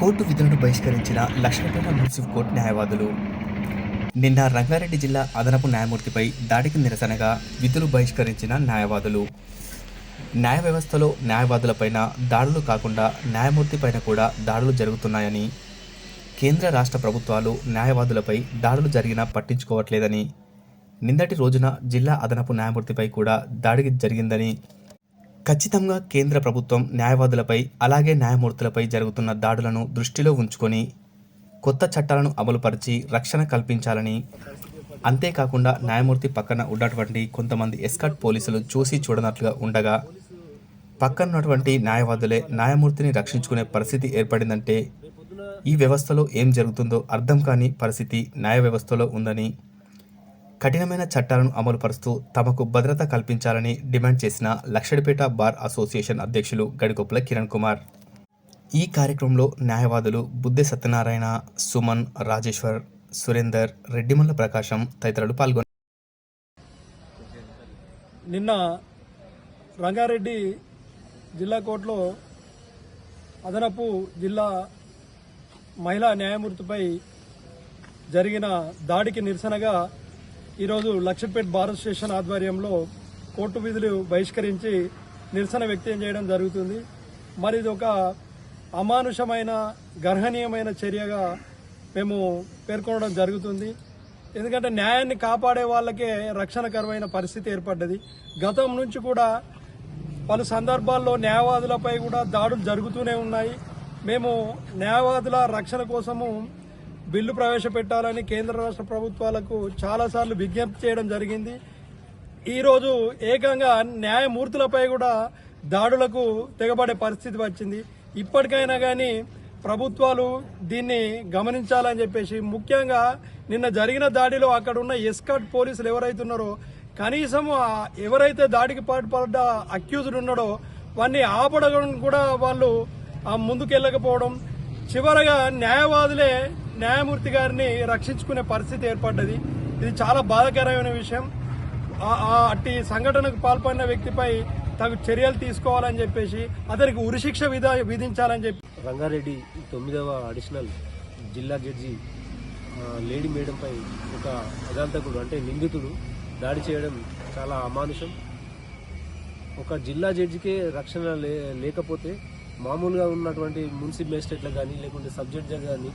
Court విధులను బహిష్కరించిన Lakshmipeta municipal court న్యాయవాదులు. నిన్న రంగారెడ్డి జిల్లా అదనపు న్యాయమూర్తిపై దాడికి నిరసనగా విధులు బహిష్కరించిన న్యాయవాదులు. న్యాయ వ్యవస్థలో న్యాయవాదులపైన దాడులు కాకుండా న్యాయమూర్తిపైన కూడా దాడులు జరుగుతున్నాయని కేంద్ర రాష్ట్ర ప్రభుత్వాలు న్యాయవాదులపై దాడులు జరిగినా పట్టించుకోవట్లేదని నిన్నటి రోజున జిల్లా అదనపు న్యాయమూర్తిపై కూడా దాడి జరిగిందని ఖచ్చితంగా కేంద్ర ప్రభుత్వం న్యాయవాదులపై అలాగే న్యాయమూర్తులపై జరుగుతున్న దాడులను దృష్టిలో ఉంచుకొని కొత్త చట్టాలను అమలుపరిచి రక్షణ కల్పించాలని అంతేకాకుండా న్యాయమూర్తి పక్కన ఉన్నటువంటి కొంతమంది ఎస్కాట్ పోలీసులు చూసి చూడనట్లుగా ఉండగా పక్కన ఉన్నటువంటి న్యాయవాదులే న్యాయమూర్తిని రక్షించుకునే పరిస్థితి ఏర్పడిందంటే ఈ వ్యవస్థలో ఏం జరుగుతుందో అర్థం కాని పరిస్థితి న్యాయ వ్యవస్థలో ఉందని కఠినమైన చట్టాలను అమలుపరుస్తూ తమకు భద్రత కల్పించాలని డిమాండ్ చేసిన లక్షడిపేట బార్ అసోసియేషన్ అధ్యక్షులు గడిగొప్పల కిరణ్ కుమార్. ఈ కార్యక్రమంలో న్యాయవాదులు బుద్ధి సత్యనారాయణ సుమన్ రాజేశ్వర్ సురేందర్ రెడ్డిమల్ల ప్రకాశం తదితరులు పాల్గొన్నారు. నిన్న రంగారెడ్డి జిల్లా కోర్టులో అదనపు జిల్లా మహిళా న్యాయమూర్తిపై జరిగిన దాడికి నిరసనగా ఈరోజు లక్ష్మీపేట భారత్ స్టేషన్ ఆధ్వర్యంలో కోర్టు విధులు బహిష్కరించి నిరసన వ్యక్తం చేయడం జరుగుతుంది. మరి ఇది ఒక అమానుషమైన గర్హనీయమైన చర్యగా మేము పేర్కొనడం జరుగుతుంది. ఎందుకంటే న్యాయాన్ని కాపాడే వాళ్ళకే రక్షణకరమైన పరిస్థితి ఏర్పడ్డది. గతం నుంచి కూడా పలు సందర్భాల్లో న్యాయవాదులపై కూడా దాడులు జరుగుతూనే ఉన్నాయి. మేము న్యాయవాదుల రక్షణ కోసము బిల్లు ప్రవేశపెట్టాలని కేంద్ర రాష్ట్ర ప్రభుత్వాలకు చాలాసార్లు విజ్ఞప్తి చేయడం జరిగింది. ఈరోజు ఏకంగా న్యాయమూర్తులపై కూడా దాడులకు తెగబడే పరిస్థితి వచ్చింది. ఇప్పటికైనా కానీ ప్రభుత్వాలు దీన్ని గమనించాలని చెప్పేసి ముఖ్యంగా నిన్న జరిగిన దాడిలో అక్కడ ఉన్న ఎస్కాట్ పోలీసులు ఎవరైతున్నారో కనీసం ఎవరైతే దాడికి పాటుపడ్డ అక్యూజ్డ్ ఉన్నాడో వాన్ని ఆపడం కూడా వాళ్ళు ముందుకెళ్ళకపోవడం చివరగా న్యాయవాదులే న్యాయమూర్తి గారిని రక్షించుకునే పరిస్థితి ఏర్పడ్డది. ఇది చాలా బాధాకరమైన విషయం. అట్టి సంఘటనకు పాల్పడిన వ్యక్తిపై తగు చర్యలు తీసుకోవాలని చెప్పేసి అతనికి ఉరిశిక్ష విధ విధించాలని చెప్పి రంగారెడ్డి తొమ్మిదవ అడిషనల్ జిల్లా జడ్జి లేడీ మేడంపై ఒక అజాంతకుడు అంటే నిందితుడు దాడి చేయడం చాలా అమానుషం. ఒక జిల్లా జడ్జికే రక్షణ లే లేకపోతే మామూలుగా ఉన్నటువంటి మున్సిపల్ మేజిస్ట్రేట్లకు కానీ లేకుంటే సబ్ జడ్జి కానీ